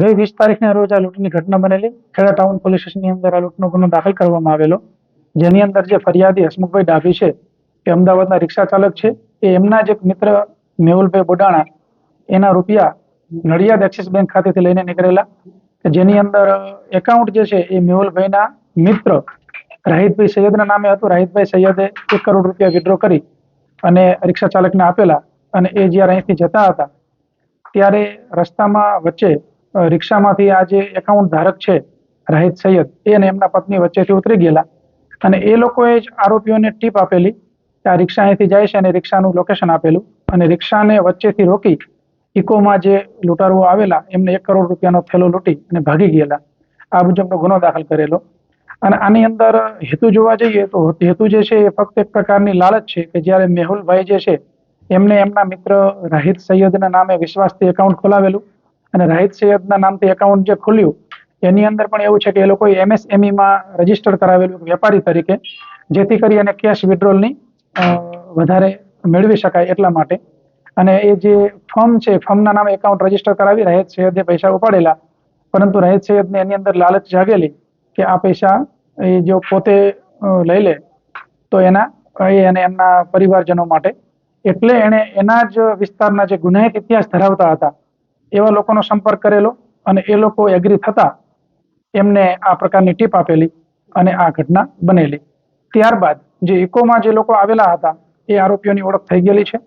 ગઈ વીસ તારીખના રોજ આ લૂંટની ઘટના બનેલી. ખેડા ટાઉન પોલીસ સ્ટેશનની અંદર આ લૂંટનો ગુનો દાખલ કરવામાં આવેલો. જેની અંદર જે ફરિયાદી હસમુખભાઈ ડાભી છે, એ અમદાવાદના રિક્ષા ચાલક છે, એ એમના જે મિત્ર મેહુલભાઈ બોડાણા, એના રૂપિયા નડિયાદ એક્સિસ બેંક ખાતેથી લઈને નીકળેલા. જેની અંદર એકાઉન્ટ જે છે, એ મેહુલભાઈના મિત્ર રાહિતભાઈ સૈયદના નામે હતું. રાહિતભાઈ સૈયદે એક કરોડ રૂપિયા વિડ્રો કરી અને રિક્ષા ચાલકને આપેલા અને એ જ્યારે અહીંથી જતા હતા, ત્યારે રસ્તામાં વચ્ચે રિક્ષામાંથી આ જે એકાઉન્ટ ધારક છે, રાહિત સૈયદ એ અને એમના પત્ની વચ્ચેથી ઉતરી ગયેલા. અને એ લોકોએ જ આરોપીઓને ટીપ આપેલી કે આ રિક્ષા અહીંથી જાય છે અને રિક્ષાનું લોકેશન આપેલું. અને રિક્ષાને વચ્ચેથી રોકી ઇકોમાં જે લૂંટારુઓ આવેલા, એમને એક કરોડ રૂપિયાનો થેલો લૂંટી અને ભાગી ગયેલા. આ મુજબનો ગુનો દાખલ કરેલો. અને આની અંદર હેતુ જોવા જઈએ તો હેતુ જે છે એ ફક્ત એક પ્રકારની લાલચ છે કે જ્યારે મેહુલભાઈ જે છે, એમને એમના મિત્ર રાહિત સૈયદના નામે વિશ્વાસથી એકાઉન્ટ ખોલાવેલું. અને રાહિત સૈયદના નામથી એકાઉન્ટ જે ખુલ્યું, એની અંદર પણ એવું છે કે એ લોકોએ એમએસએમઈમાં રજિસ્ટર કરાવેલું વેપારી તરીકે, જેથી કરી અને કેશ વિડ્રોલની વધારે મેળવી શકાય એટલા માટે. અને એ જે ફર્મ છે, ફર્મના નામે એકાઉન્ટ રજિસ્ટર કરાવી રાહિત સૈયદે પૈસા ઉપાડેલા, પરંતુ રાહિત સૈયદને એની અંદર લાલચ જાગેલી કે આ પૈસા એ જો પોતે લઈ લે, તો એના, એ અને એમના પરિવારજનો માટે. એટલે એણે એના જ વિસ્તારના જે ગુનાહિત ઇતિહાસ ધરાવતા હતા એવા લોકોનો સંપર્ક કરેલો અને એ લોકો એગ્રી થતા એમને આ પ્રકારની ટીપ આપેલી અને આ ઘટના બનેલી. ત્યારબાદ જે ઇકોમાં જે લોકો આવેલા હતા, એ આરોપીઓની ઓળખ થઈ ગયેલી છે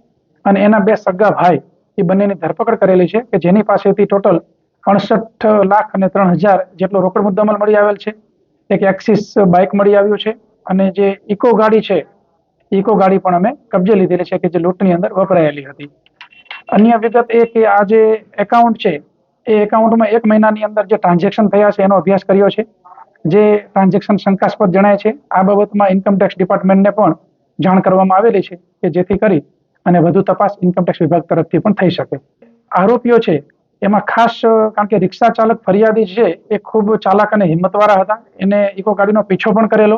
અને એના બે સગા ભાઈ એ બંનેની ધરપકડ કરેલી છે કે જેની પાસેથી ટોટલ અડસઠ લાખ અને ત્રણ હજાર જેટલો રોકડ મુદ્દામાલ મળી આવેલ છે, એક એક્સિસ બાઇક મળી આવ્યું છે અને જે ઇકો ગાડી છે, ઇકો ગાડી પણ અમે કબજે લીધેલી છે કે જે લૂંટની અંદર વપરાયેલી હતી. અન્ય વિગત એ કે આ જે એકાઉન્ટ છે, એ એકાઉન્ટમાં એક મહિનાની અંદર જે ટ્રાન્ઝેક્શન થયા છે, એનો અભ્યાસ કર્યો છે. જે ટ્રાન્ઝેક્શન શંકાસ્પદ જણાય છે. આ બાબતમાં ઇન્કમટેક્સ ડિપાર્ટમેન્ટને પણ જાણ કરવામાં આવેલી છે કે જેથી કરી અને વધુ તપાસ ઇન્કમટેક્સ વિભાગ તરફથી પણ થઈ શકે. આરોપીઓ છે, એમાં ખાસ કારણ કે રિક્ષા ચાલક ફરિયાદી છે, એ ખૂબ ચાલાક અને હિંમતવાળા હતા. એને ઇકો ગાડીનો પીછો પણ કરેલો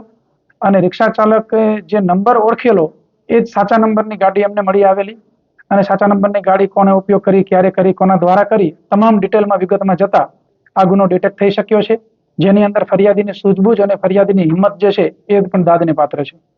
અને રિક્ષા ચાલકે જે નંબર ઓળખેલો, એ જ સાચા નંબરની ગાડી એમને મળી આવેલી. અને સાચા નંબરની ગાડી કોને ઉપયોગ કરી, ક્યારે કરી, કોના દ્વારા કરી, તમામ ડિટેલમાં વિગતમાં જતા આ ગુનો ડિટેક્ટ થઈ શક્યો છે. જેની અંદર ફરિયાદીની સૂઝબૂઝ અને ફરિયાદીની હિંમત જે છે એ પણ દાદને પાત્ર છે.